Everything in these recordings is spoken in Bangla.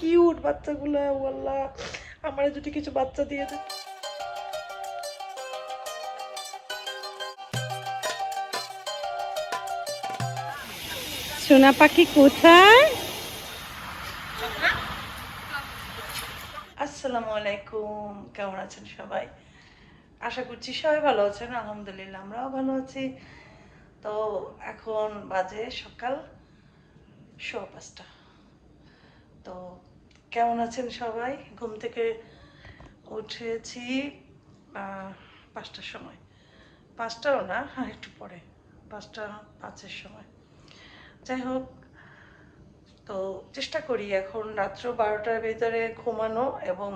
কিউট বাচ্চাগুলো ওয়াল্লাহ আমার যদি কিছু বাচ্চা দিয়ে দেয় সোনা পাখি কোথায়? আসসালামু আলাইকুম কেমন আছেন সবাই? আশা করছি সবাই ভালো আছেন আলহামদুলিল্লাহ আমরাও ভালো আছি। তো এখন বাজে সকাল সোয়া পাঁচটা। তো কেমন আছেন সবাই? ঘুম থেকে উঠেছি পাঁচটার সময়। পাঁচটাও না হ্যাঁ একটু পরে। পাঁচটা পাঁচের সময়। যাই হোক, তো চেষ্টা করি এখন রাত্র বারোটার ভিতরে ঘুমানো এবং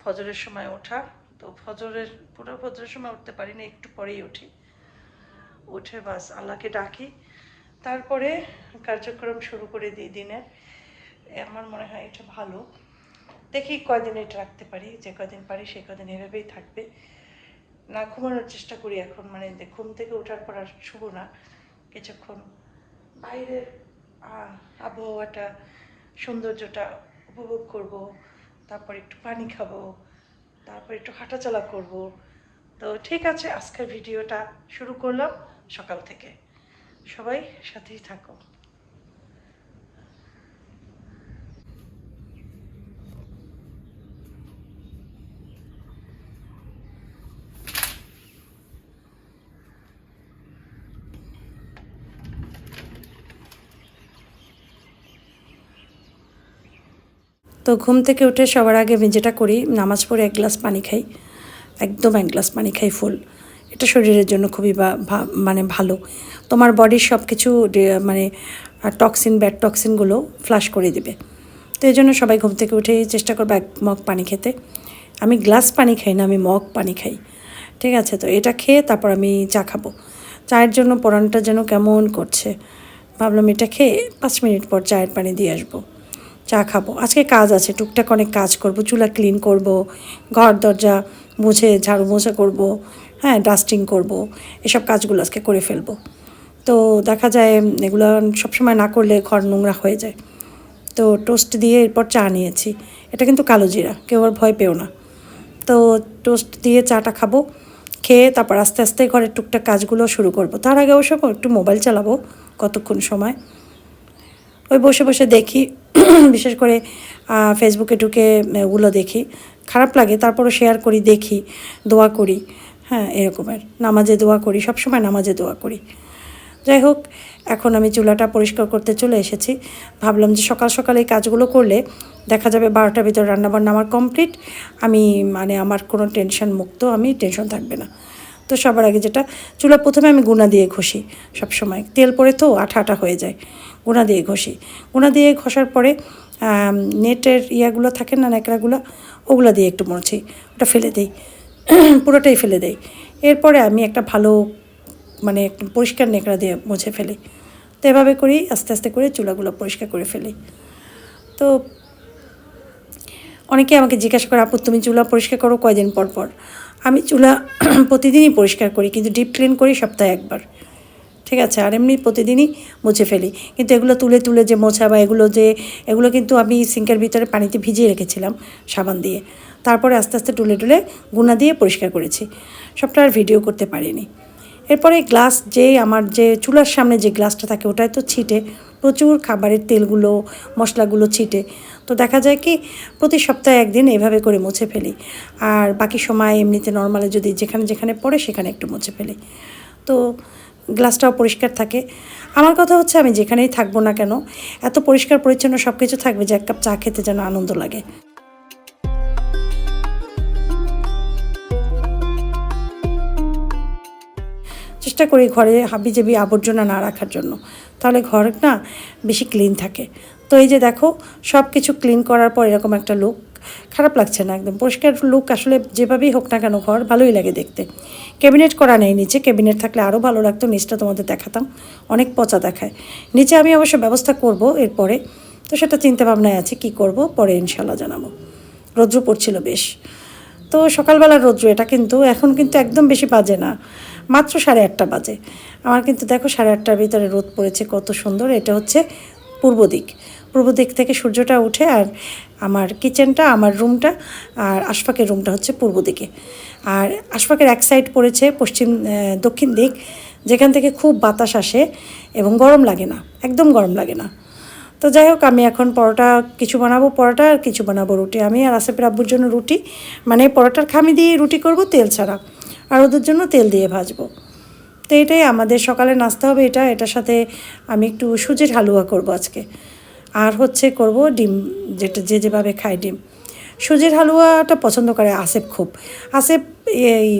ফজরের সময় ওঠা। তো ফজরের, পুরো ফজরের সময় উঠতে পারি না একটু পরেই উঠি। উঠে বাস আল্লাহকে ডাকি। তারপরে কার্যক্রম শুরু করে দিই দিনের। আমার মনে হয় এটা ভালো। দেখি কয়দিন এটা রাখতে পারি, যে কদিন পারি সেই কদিন এভাবেই থাকবে। না ঘুমানোর চেষ্টা করি এখন মানে ঘুম থেকে ওঠার পর আর শুভ না। কিছুক্ষণ বাইরের আবহাওয়াটা, সৌন্দর্যটা উপভোগ করব, তারপর একটু পানি খাব, তারপর একটু হাঁটাচলা করব। তো ঠিক আছে, আজকের ভিডিওটা শুরু করলাম সকাল থেকে। সবাই সাথেই থাকো। তো ঘুম থেকে উঠে সবার আগে আমি যেটা করি, নামাজ পড়ে এক গ্লাস পানি খাই, একদম এক গ্লাস পানি খাই ফুল। এটা শরীরের জন্য খুবই মানে ভালো। তোমার বডির সব কিছু মানে টক্সিন, ব্যাড টক্সিনগুলো ফ্লাশ করে দিবে। তো এই জন্য সবাই ঘুম থেকে উঠেই চেষ্টা করবে এক মগ পানি খেতে। আমি গ্লাস পানি খাই না, আমি মগ পানি খাই। ঠিক আছে, তো এটা খেয়ে তারপর আমি চা খাব। চায়ের জন্য পরানটা যেন কেমন করছে। ভাবলাম এটা খেয়ে পাঁচ মিনিট পর চায়ের পানি দিয়ে আসব। চা খাব। আজকে কাজ আছে, টুকটাক অনেক কাজ করব, চুলা ক্লিন করব, ঘর দরজা মুছে, ঝাড়ু মোছা করব হ্যাঁ ডাস্টিং করব, এসব কাজগুলো আজকে করে ফেলব। তো দেখা যায় এগুলো সবসময় না করলে ঘর নোংরা হয়ে যায়। তো টোস্ট দিয়ে এরপর চা নিয়েছি। এটা কিন্তু কালো জিরা, কেউ আর ভয় পেও না। তো টোস্ট দিয়ে চাটা খাব, খেয়ে তারপর আস্তে আস্তে ঘরের টুকটাক কাজগুলো শুরু করব। তার আগে অবশ্য একটু মোবাইল চালাবো কতক্ষণ সময়। ওই বসে বসে দেখি, বিশেষ করে ফেসবুকে ঢুকে ওগুলো দেখি। খারাপ লাগে, তারপরও শেয়ার করি, দেখি, দোয়া করি। হ্যাঁ এরকমের নামাজে দোয়া করি, সবসময় নামাজে দোয়া করি। যাই হোক, এখন আমি চুলাটা পরিষ্কার করতে চলে এসেছি। ভাবলাম যে সকাল সকাল এই কাজগুলো করলে দেখা যাবে বারোটার ভিতর রান্নাবান্না আমার কমপ্লিট আমি মানে আমার কোনো টেনশন মুক্ত, আমি টেনশন থাকবে না। তো সবার আগে যেটা, চুলা প্রথমে আমি গুঁড়া দিয়ে ঘষি সবসময়। তেল পরে তো আঠা আঠা হয়ে যায় গুঁড়া দিয়ে ঘষি। গুঁড়া দিয়ে ঘষার পরে নেটের ইয়াগুলো থাকে না ন্যাকড়াগুলো, ওগুলো দিয়ে একটু মুছি ওটা ফেলে দিই, পুরোটাই ফেলে দেই। এরপরে আমি একটা ভালো মানে পরিষ্কার নেকড়া দিয়ে মুছে ফেলি। তো এভাবে করি আস্তে আস্তে করে চুলাগুলো পরিষ্কার করে ফেলি। তো অনেকে আমাকে জিজ্ঞাসা করে, আপু, তুমি চুলা পরিষ্কার করো কয়দিন পর পর? আমি চুলা প্রতিদিনই পরিষ্কার করি, কিন্তু ডিপ ক্লিন করি সপ্তাহে একবার। ঠিক আছে? আর এমনি প্রতিদিনই মুছে ফেলি। কিন্তু এগুলো তুলে তুলে যে মোছা বা এগুলো যে, এগুলো কিন্তু আমি সিঙ্কের ভিতরে পানিতে ভিজিয়ে রেখেছিলাম সাবান দিয়ে। তারপরে আস্তে আস্তে টুলে টুলে গুণা দিয়ে পরিষ্কার করেছি। সবটা আর ভিডিও করতে পারিনি। এরপরে গ্লাস যে আমার যে চুলার সামনে যে গ্লাসটা থাকে, ওটায় তো ছিটে। প্রচুর খাবারের তেলগুলো, মশলাগুলো ছিটে। তো দেখা যায় কি, প্রতি সপ্তাহে একদিন এভাবে করে মুছে ফেলি। আর বাকি সময় এমনিতে নর্মালে যদি যেখানে যেখানে পড়ে সেখানে একটু মুছে ফেলি। তো গ্লাসটাও পরিষ্কার থাকে। আমার কথা হচ্ছে আমি যেখানেই থাকব না কেন, এত পরিষ্কার, পরিচ্ছন্ন সব কিছু থাকবে যে এক কাপ চা খেতে যেন আনন্দ লাগে। চেষ্টা করি ঘরে হাবিজাবি আবর্জনা না রাখার জন্য। তাহলে ঘর না বেশি ক্লিন থাকে। তো এই যে দেখো সব কিছু ক্লিন করার পর এরকম একটা লুক খারাপ লাগছে না একদম, পরিষ্কার লুক আসলে যেভাবেই হোক না কেন ঘর, ভালোই লাগে দেখতে। ক্যাবিনেট করা নেই নিচে ক্যাবিনেট থাকলে আরও ভালো লাগতো, নিচটা তোমাদের দেখাতাম, অনেক পচা দেখায়। নিচে আমি অবশ্য ব্যবস্থা করব এরপরে, তো সেটা চিন্তা ভাবনায় আছে, কি করব পরে ইনশাল্লাহ জানাব। রৌদ্র পড়ছিল বেশ। তো সকালবেলার রৌদ্র, এটা কিন্তু এখন কিন্তু একদম বেশি বাজে না, মাত্র সাড়ে আটটা বাজে। আমার কিন্তু দেখো সাড়ে আটটার ভিতরে রোদ পড়েছে কত সুন্দর, এটা হচ্ছে পূর্ব দিক। পূর্ব দিক থেকে সূর্যটা উঠে আর আমার কিচেনটা আমার রুমটা আর আশফাকের রুমটা হচ্ছে পূর্ব দিকে। আর আশফাকের এক সাইড পড়েছে পশ্চিম দক্ষিণ দিক, যেখান থেকে খুব বাতাস আসে এবং গরম লাগে না, একদম গরম লাগে না। তো যাই হোক, আমি এখন পরোটা কিছু বানাবো, পরোটা আর কিছু বানাবো রুটি। আমি আর আসেফের আব্বুর জন্য রুটি মানে পরোটার খামি দিয়ে রুটি করব, তেল ছাড়া। আর ওদের জন্য তেল দিয়ে ভাজবো। তো এটাই আমাদের সকালে নাস্তা হবে এটা, এটার সাথে আমি একটু সুজির হালুয়া করব আজকে। আর হচ্ছে করব ডিম, যেটা যে যেভাবে খায় ডিম। সুজির হালুয়াটা পছন্দ করে আসেফ খুব। আসেফ এই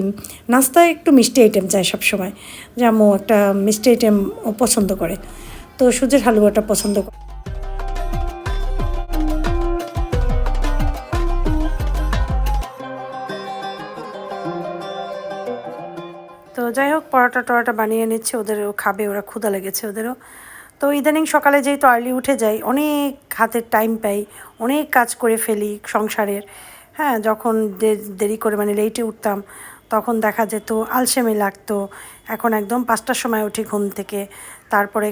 নাস্তায় একটু মিষ্টি আইটেম চায় সবসময়। যেমন একটা মিষ্টি আইটেম ও পছন্দ করে। তো সুজির হালুয়াটা পছন্দ করে তো যাই হোক পরোটা টরোটা বানিয়ে নিচ্ছে। ওদেরও খাবে, ওরা ক্ষুধা লেগেছে ওদেরও। তো ইদানিং সকালে যেহেতু আর্লি উঠে যাই, অনেক হাতের টাইম পাই, অনেক কাজ করে ফেলি সংসারের। হ্যাঁ যখন দেরি করে মানে লেটে উঠতাম, তখন দেখা যেত আলসেমি লাগতো। এখন একদম পাঁচটার সময় উঠি ঘুম থেকে, তারপরে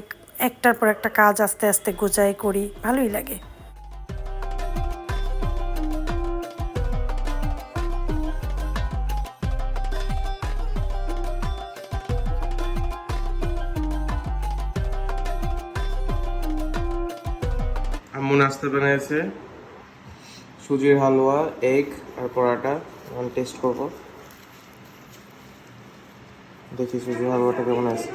একটার পর একটা কাজ আস্তে আস্তে গোজাই করি, ভালোই লাগে। আম্মু নাস্তা বানিয়েছে সুজির হালুয়া এগ আর পরাটা। এখন টেস্ট করব। দেখি সুজির হালুয়াটা কেমন আছে।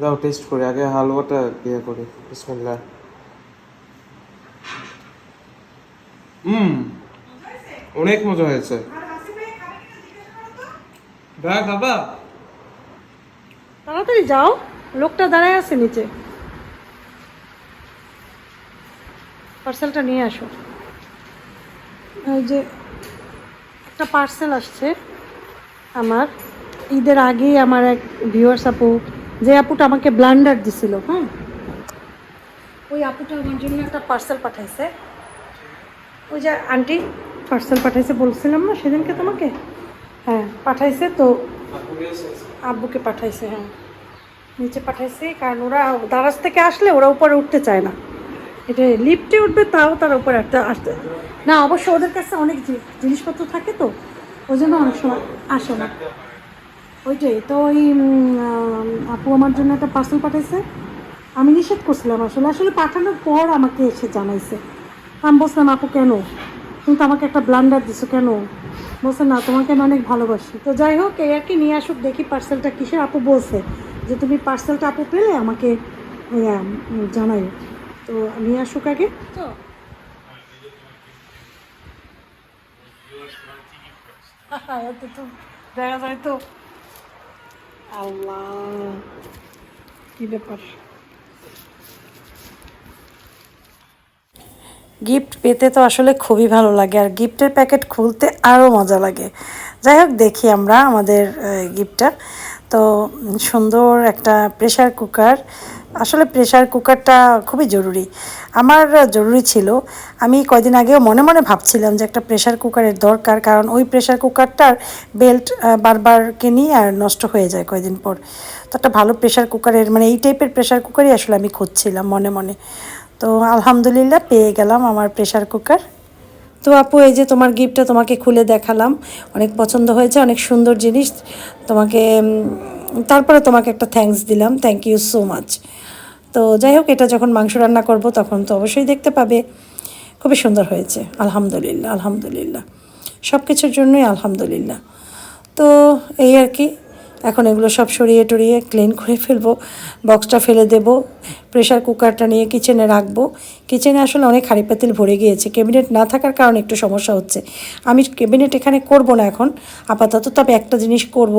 যাও টেস্ট করি। আগে হালুয়াটা ইয়ে করি। বিসমিল্লাহ। হুম, অনেক মজা হয়েছে। বাবা। তাড়াতাড়ি যাও। লোকটা দাঁড়ায় আছে নিচে। পার্সেলটা নিয়ে আসো। এই যে একটা পার্সেল আসছে আমার। ঈদের আগেই আমার এক ভিউয়ার্স আপু, যে আপুটা আমাকে ব্লান্ডার দিছিল হ্যাঁ? ওই আপুটা আমার জন্য একটা পার্সেল পাঠাইছে। ওই যে আন্টি পার্সেল পাঠাইছে বলছিলাম না সেদিনকে তোমাকে? হ্যাঁ পাঠাইছে তো। আব্বুকে পাঠাইছে হ্যাঁ। নিচে পাঠাইছে, কারণ ওরা দারাজ থেকে আসলে ওরা উপরে উঠতে চায় না। এটা লিফটে উঠবে, তাও তার উপরে একটা আসতে। না, অবশ্য ওদের কাছে অনেক জিনিসপত্র থাকে তো, ওই জন্য অনেক সময় আসে না। ওইটাই, তো ওই আপু আমার জন্য একটা পার্সেল পাঠাইছে। আমি নিষেধ করছিলাম আসলে। আসলে পাঠানোর পর আমাকে এসে জানাইছে। আমি বলছিলাম, আপু, কেন? তুমি তো আমাকে একটা ব্লান্ডার দিছো, কেন? বলছে, না, তোমাকে আমি অনেক ভালোবাসি। তো যাই হোক, এই আর কি নিয়ে আসুক, দেখি পার্সেলটা কিসের। আপু বলছে যে, তুমি পার্সেলটা আপু পেলে আমাকে জানাই তো নিয়ে আসুক আগে। তো। এত তো দেখা যায় তো। আল্লাহ কি ব্যাপার? গিফট পেতে তো আসলে খুবই ভালো লাগে আর গিফটের প্যাকেট খুলতে আরও মজা লাগে। যাই হোক দেখি আমরা আমাদের গিফটটা তো সুন্দর একটা প্রেশার কুকার আসলে প্রেশার কুকারটা খুবই জরুরি। আমার জরুরি ছিল, আমি কয়দিন আগেও মনে মনে ভাবছিলাম যে একটা প্রেশার কুকারের দরকার, কারণ ওই প্রেশার কুকারটার বেল্ট বারবার কিনি আর নষ্ট হয়ে যায় কয়দিন পর। তো একটা ভালো প্রেশার কুকারের মানে এই টাইপের প্রেশার কুকারই আসলে আমি খুঁজছিলাম মনে মনে। তো আলহামদুলিল্লাহ পেয়ে গেলাম আমার প্রেশার কুকার তো আপু, এই যে তোমার গিফটটা তোমাকে খুলে দেখালাম, অনেক পছন্দ হয়েছে, অনেক সুন্দর জিনিস। তোমাকে তারপরে তোমাকে একটা থ্যাঙ্কস দিলাম থ্যাংক ইউ সো মাচ তো যাই হোক, এটা যখন মাংস রান্না করব, তখন তো অবশ্যই দেখতে পাবে। খুবই সুন্দর হয়েছে, আলহামদুলিল্লাহ আলহামদুলিল্লাহ। সব কিছুর জন্যই আলহামদুলিল্লাহ। তো এই আর কি এখন এগুলো সব সরিয়ে টরিয়ে ক্লিন করে ফেলব বক্সটা ফেলে দেব প্রেশার কুকারটা নিয়ে কিচেনে রাখব। কিচেনে আসলে অনেক হাঁড়ি পাতিল ভরে গিয়েছে ক্যাবিনেট না থাকার কারণে একটু সমস্যা হচ্ছে। আমি ক্যাবিনেট এখানে করব না এখন, আপাতত তবে একটা জিনিস করব,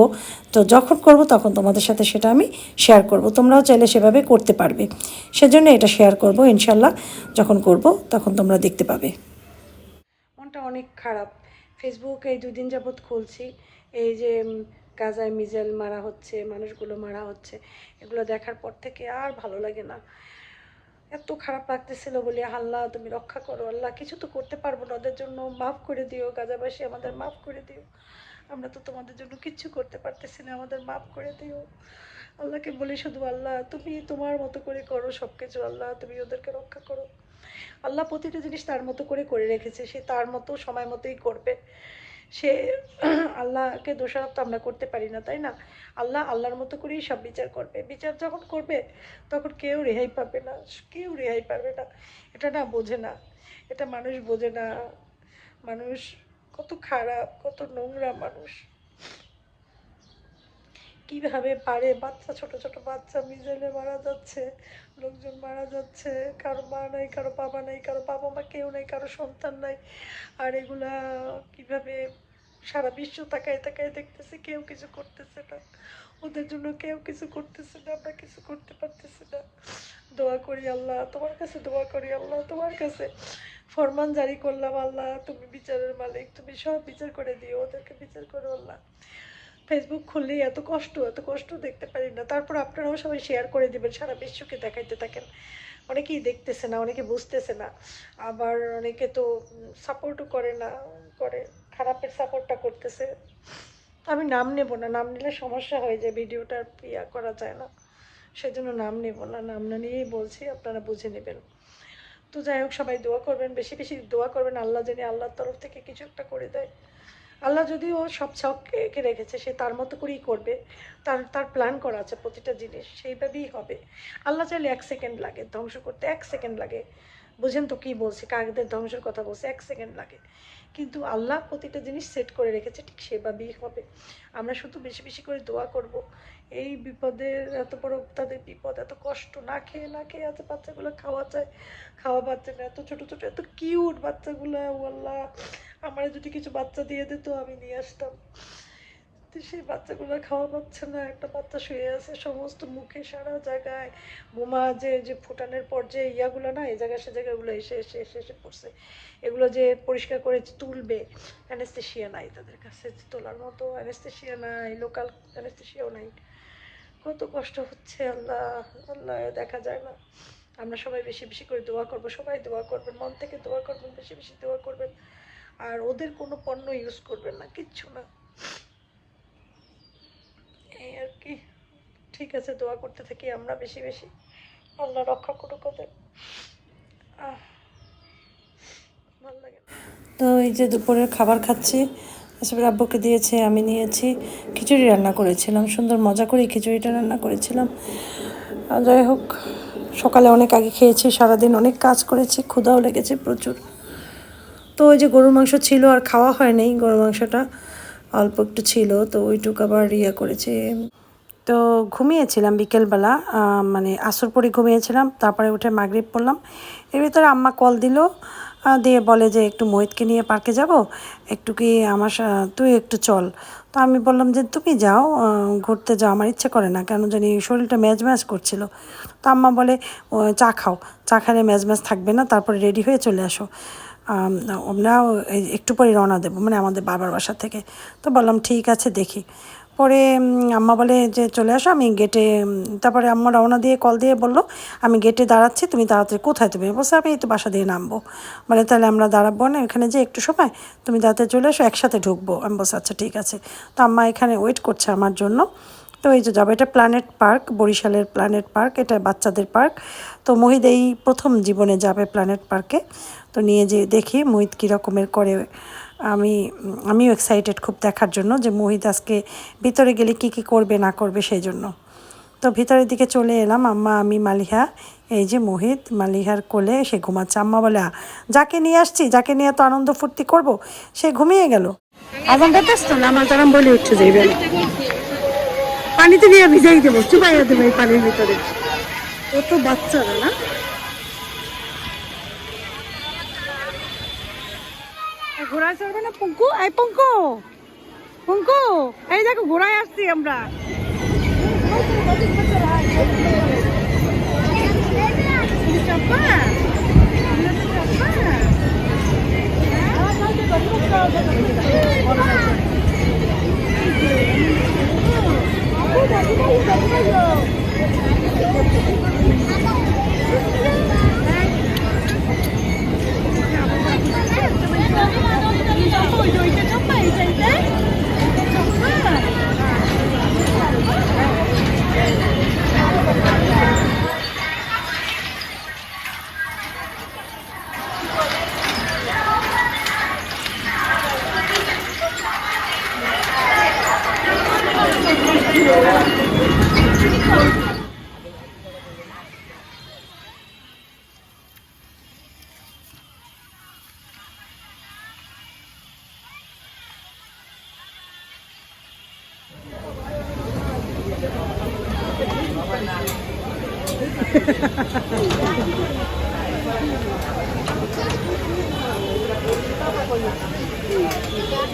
তো যখন করব তখন তোমাদের সাথে সেটা আমি শেয়ার করব। তোমরাও চাইলে সেভাবে করতে পারবে। সেজন্য এটা শেয়ার করব ইনশাল্লাহ যখন করব তখন তোমরা দেখতে পাবে। মনটা অনেক খারাপ। ফেসবুক এই দুই দিন যাবৎ খুলছি, এই যে গাজায় মিজেল মারা হচ্ছে, মানুষগুলো মারা হচ্ছে, এগুলো দেখার পর থেকে আর ভালো লাগে না। এত খারাপ লাগতেছিল বলি, আল্লাহ তুমি রক্ষা করো, আল্লাহ কিছু তো করতে পারব না, ওদের জন্য মাফ করে দিও, গাজাবাসী আমাদের মাফ করে দিও। আমরা তো তোমাদের জন্য কিচ্ছু করতে পারতেছি না, আমাদের মাফ করে দিও। আল্লাহকে বলি শুধু, আল্লাহ তুমি তোমার মতো করে করো সব কিছু আল্লাহ তুমি ওদেরকে রক্ষা করো। আল্লাহ প্রতিটা জিনিস তার মতো করে করে রেখেছে, সে তার মতো সময় মতোই করবে। সে আল্লাহকে দোষারোপ তো আমরা করতে পারি না, তাই না? আল্লাহ আল্লাহর মতো করেই সব বিচার করবে। বিচার যখন করবে, তখন কেউ রেহাই পাবে না, কেউ রেহাই পাবে না। এটা না বোঝে না। এটা মানুষ বোঝে না। মানুষ কত খারাপ, কত নোংরা মানুষ। কীভাবে পারে? বাচ্চা, ছোট ছোট বাচ্চা মিজাইলে মারা যাচ্ছে। লোকজন মারা যাচ্ছে, কারও মা নাই, কারও বাবা নাই, কারও বাবা মা কেউ নাই, কারও সন্তান নাই। আর এগুলা কীভাবে সারা বিশ্ব তাকায় তাকায় দেখতেছে, কেউ কিছু করতেছে না। ওদের জন্য কেউ কিছু করতেছে না, আমরা কিছু করতে পারতেছি না। দোয়া করি আল্লাহ, তোমার কাছে দোয়া করি আল্লাহ, তোমার কাছে। ফরমান জারি করলাম আল্লাহ, তুমি বিচারের মালিক, তুমি সব বিচার করে দিও, ওদেরকে বিচার করো আল্লাহ। ফেসবুক খুললেই এত কষ্ট এত কষ্ট দেখতে পারি না। তারপর আপনারাও সবাই শেয়ার করে দেবেন, সারা বিশ্বকে দেখাইতে থাকেন। অনেকেই দেখতেছে না, অনেকে বুঝতেছে না। আবার অনেকে তো সাপোর্টও করে না, করে, খারাপের সাপোর্টটা করতেছে। আমি নাম নেব না, নাম নিলে সমস্যা হয়ে যায়, ভিডিওটা ইয়া করা যায় না। সেজন্য নাম নেব না, নাম না নিয়েই বলছি, আপনারা বুঝে নেবেন। তো যাই হোক, সবাই দোয়া করবেন, বেশি বেশি দোয়া করবেন, আল্লাহ জানি আল্লাহর তরফ থেকে কিছু একটা করে দেয়। আল্লাহ যদি ও সব ছক এঁকে রেখেছে, সে তার মতো করেই করবে। তার তার প্ল্যান করা আছে প্রতিটা জিনিস, সেইভাবেই হবে। আল্লাহ চাইলে এক সেকেন্ড লাগে ধ্বংস করতে, এক সেকেন্ড লাগে। বুঝেন তো কী বলছে, কাকদের ধ্বংসের কথা বলছে, এক সেকেন্ড লাগে। কিন্তু আল্লাহ প্রতিটা জিনিস সেট করে রেখেছে, ঠিক সেভাবেই হবে। আমরা শুধু বেশি বেশি করে দোয়া করব। এই বিপদের এত বড় তাদের বিপদ, এত কষ্ট না খেয়ে না খেয়ে আছে বাচ্চাগুলো খাওয়া চায় খাওয়া পাচ্ছে না, এত ছোট ছোট, এত কিউট বাচ্চাগুলো ও আল্লাহ আমার যদি কিছু বাচ্চা দিয়ে দিত, আমি নিয়ে আসতাম। তো সেই বাচ্চাগুলো খাওয়া পাচ্ছে না, একটা বাচ্চা শুয়ে আছে সমস্ত মুখে সারা জায়গায়। বোমা যে যে ফুটানোর পর যে ইয়াগুলো না, এই জায়গায়, সে জায়গাগুলো এসে এসে এসে এসে পড়ছে। এগুলো যে পরিষ্কার করে তুলবে অ্যানেস্থেশিয়া নাই তাদের কাছে তোলার মতো অ্যানেস্থেশিয়া নাই লোকাল অ্যানেস্থেশিয়াও নাই। কত কষ্ট হচ্ছে, আল্লাহ আল্লাহ, দেখা যায় না। আমরা সবাই বেশি বেশি করে দোয়া করব, সবাই দোয়া করবেন, মন থেকে দোয়া করবেন, বেশি বেশি দোয়া করবেন। আর ওদের কোনো পণ্য ইউজ করবেন না, কিচ্ছু না। এই আর কি। ঠিক আছে, দোয়া করতে থাকি আমরা বেশি বেশি। আল্লাহ রক্ষা করুক ওদের। ভালো লাগে তো এই যে দুপুরের খাবার খাচ্ছি আসলে আব্বুকে দিয়েছে, আমি নিয়েছি। খিচুড়ি রান্না করেছিলাম, সুন্দর মজা করে খিচুড়িটা রান্না করেছিলাম। যাই হোক, সকালে অনেক আগে খেয়েছি, সারাদিন অনেক কাজ করেছি, ক্ষুধাও লেগেছে প্রচুর। তো ওই যে গরুর মাংস ছিল আর খাওয়া হয়নি, গরুর মাংসটা অল্প একটু ছিল, তো ওইটুকু আবার ইয়ে করেছি। তো ঘুমিয়েছিলাম বিকেলবেলা মানে আসর পরে ঘুমিয়েছিলাম, তারপরে উঠে মাগরিব পড়লাম। এর ভিতরে আম্মা কল দিল দিয়ে বলে যে একটু মোহিতকে নিয়ে পার্কে যাব? একটু কি আমার তুই একটু চল। তো আমি বললাম যে তুমি যাও ঘুরতে যাও আমার ইচ্ছে করে না কেন জানি শরীরটা ম্যাজ ম্যাজ করছিল। তো আম্মা বলে চা খাও চা খেলে ম্যাজ ম্যাজ থাকবে না তারপরে রেডি হয়ে চলে আসো। আম, আমরা একটু পরে রওনা দেবো মানে আমাদের বাবার বাসা থেকে। তো বললাম ঠিক আছে দেখি। পরে আম্মা বলে যে, চলে আসো, আমি গেটে তারপরে আম্মা রওনা দিয়ে কল দিয়ে বলল, আমি গেটে দাঁড়াচ্ছি, তুমি তাড়াতাড়ি কোথায় তুমি? বলছে, আমি এই তো বাসা দিয়ে নামবো। বলে, তাহলে আমরা দাঁড়াবো না, এখানে যে একটু সময়, তুমি তাড়াতাড়ি চলে এসো একসাথে ঢুকবো। আমি বলছি আচ্ছা ঠিক আছে। তো আম্মা এখানে ওয়েট করছে আমার জন্য। তো এই যে যাব, এটা প্ল্যানেট পার্ক বরিশালের প্ল্যানেট পার্ক এটা বাচ্চাদের পার্ক তো মহিদ এই প্রথম জীবনে যাবে প্ল্যানেট পার্কে তো নিয়ে যে দেখি মোহিত কী রকমের করে আমি, আমিও এক্সাইটেড খুব দেখার জন্য যে মোহিত আজকে ভিতরে গেলে কি কি করবে, না করবে সেই জন্য তো ভিতরের দিকে চলে এলাম আম্মা, আমি, মালিহা, এই যে মোহিত, মালিহার কোলে সে ঘুমাচ্ছে। আম্মা বলে যাকে নিয়ে আসছি, যাকে নিয়ে তো আনন্দ ফুর্তি করব, সে ঘুমিয়ে গেল। তো আমার বলে উঠছে পানিতে নিয়ে ভিজাই দেবো, চুপাইয়া দেবো পানির ভিতরে। কত বাচ্চারা না? ঘোড়ায় চড়বে না পঙ্কু এই পঙ্কু পঙ্কু এই দেখো ঘোড়ায় আসছি আমরা Oh, Tớ đi qua, tôi đi ra, tôi.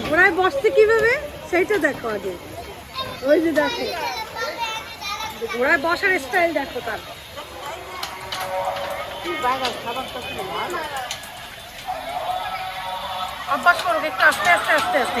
ঘোড়ায় বসছে কীভাবে? সেইটা দেখো আগে। ওই যে দেখো। ঘোড়ায় বসার স্টাইল দেখো তার। অভ্যাস করুক একটু আস্তে আস্তে আস্তে আস্তে।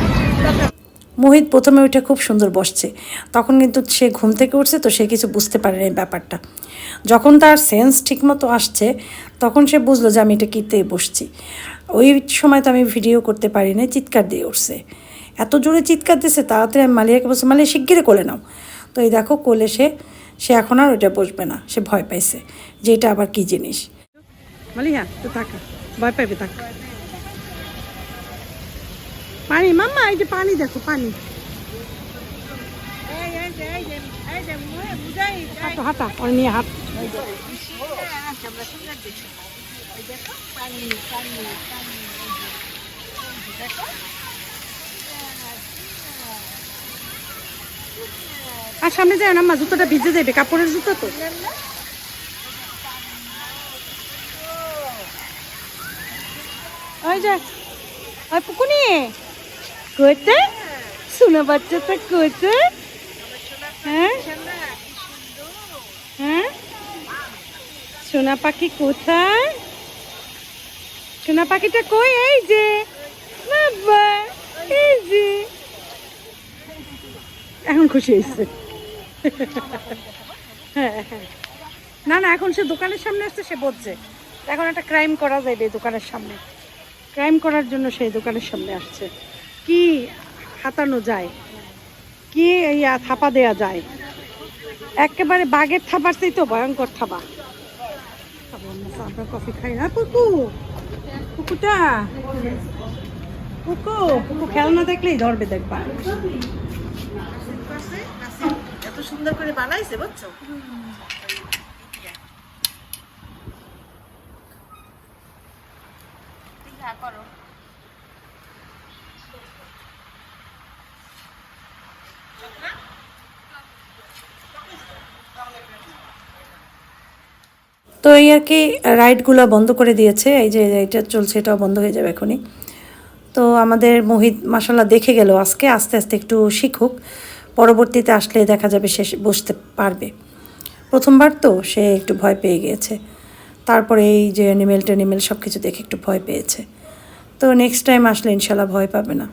মোহিত প্রথমে ওইটা খুব সুন্দর বসছে। তখন কিন্তু সে ঘুম থেকে উঠছে তো সে কিছু বুঝতে পারেনি ব্যাপারটা। যখন তার সেন্স ঠিকমতো আসছে, তখন সে বুঝলো যে আমি এটা কিতে বসছি। ওই সময় তো আমি ভিডিও করতে পারি না চিৎকার দিয়ে উঠছে। এত জোরে চিৎকার দিয়েছে তাড়াতাড়ি আমি মালিয়াকে বলছি, মালিয়া শিগগিরে কোলে নাও। তো এই দেখো কোলে সে সে এখন আর ওইটা বসবে না, সে ভয় পাইছে যে এটা আবার কী জিনিস। মালিয়া তো তাকা ভয় পাইবে তাকা পানি মাম্মা এই যে পানি দেখো পানি। হাঁটো হাঁটা ওই নিয়ে হাত আর সামনে যায় না মা জুতোটা ভিজে দেবে কাপড়ের জুতো তো। ওই যে ওই পুকুনি? করতে শোনা বাচ্চাটা করতে হ্যাঁ? হ্যাঁ? সোনা পাখি কোথায়? সোনা পাখিটা কই? এই যে। বাবা, এই যে। এখন খুশি হয়েছে। হ্যাঁ হ্যাঁ। না না, এখন সে দোকানের সামনে আসছে, সে বলছে, এখন একটা ক্রাইম করা যাবে দোকানের সামনে। ক্রাইম করার জন্য সেই দোকানের সামনে আসছে। কি হাতানো যায়? কি ইয়া থাপা দেয়া যায়? একেবারে বাঘের থাপারতেই তো ভয়ঙ্কর থাবা আমরা কফি খাই না পুকু? পুকুটা? পুকু পুকু খেলনা দেখলেই ধরবে দেখবা। এত সুন্দর করে বানাইছে বুঝছ? তো এই আর কি রাইডগুলো বন্ধ করে দিয়েছে। এই যে এটা চলছে, এটাও বন্ধ হয়ে যাবে এখনই। তো আমাদের মোহিত মাসাল্লাহ দেখে গেল আজকে, আস্তে আস্তে একটু শিখুক। পরবর্তীতে আসলে দেখা যাবে সে বসতে পারবে। প্রথমবার তো সে একটু ভয় পেয়ে গিয়েছে। তারপরে এই যে অ্যানিমেল টেনিমেল সব কিছু দেখে একটু ভয় পেয়েছে। তো নেক্সট টাইম আসলে ইনশাল্লাহ ভয় পাবে না।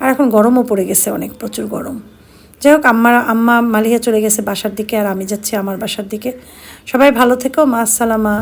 আর এখন গরমও পড়ে গেছে অনেক, প্রচুর গরম। যাই হোক আম্মার আম্মা মালিয়া চলে গেছে বাসার দিকে আর আমি যাচ্ছি আমার বাসার দিকে। সবাই ভালো থেকো, মা, আসসালামা